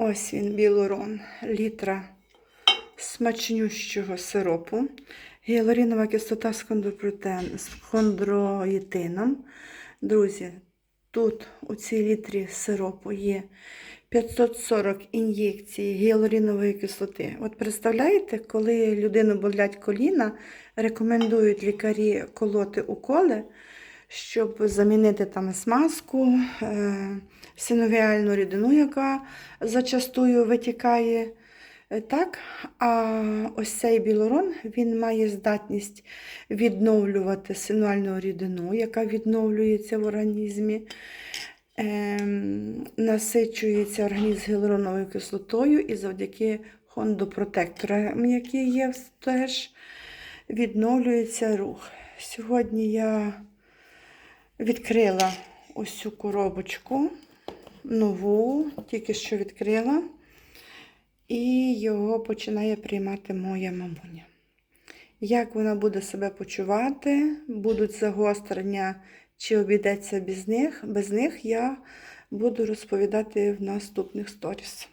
Ось він, білурон, літра смачнющого сиропу, гіалурінова кислота з хондроїтином. Друзі, тут у цій літрі сиропу є 540 ін'єкцій гіалурінової кислоти. От представляєте, коли людину болять коліна, рекомендують лікарі колоти уколи, щоб замінити там смазку, е, синовіальну рідину, яка зачастую витікає. Е, Так, а ось цей білорон він має здатність відновлювати синуальну рідину, яка відновлюється в організмі, ем, насичується організм гіалуроновою кислотою і завдяки хондопротекторам, які є теж, відновлюється рух. Сьогодні я відкрила ось цю коробочку нову, тільки що відкрила. І його починає приймати моя мамуня. Як вона буде себе почувати, будуть загострення, чи обійдеться без них, без них, я буду розповідати в наступних сторіс.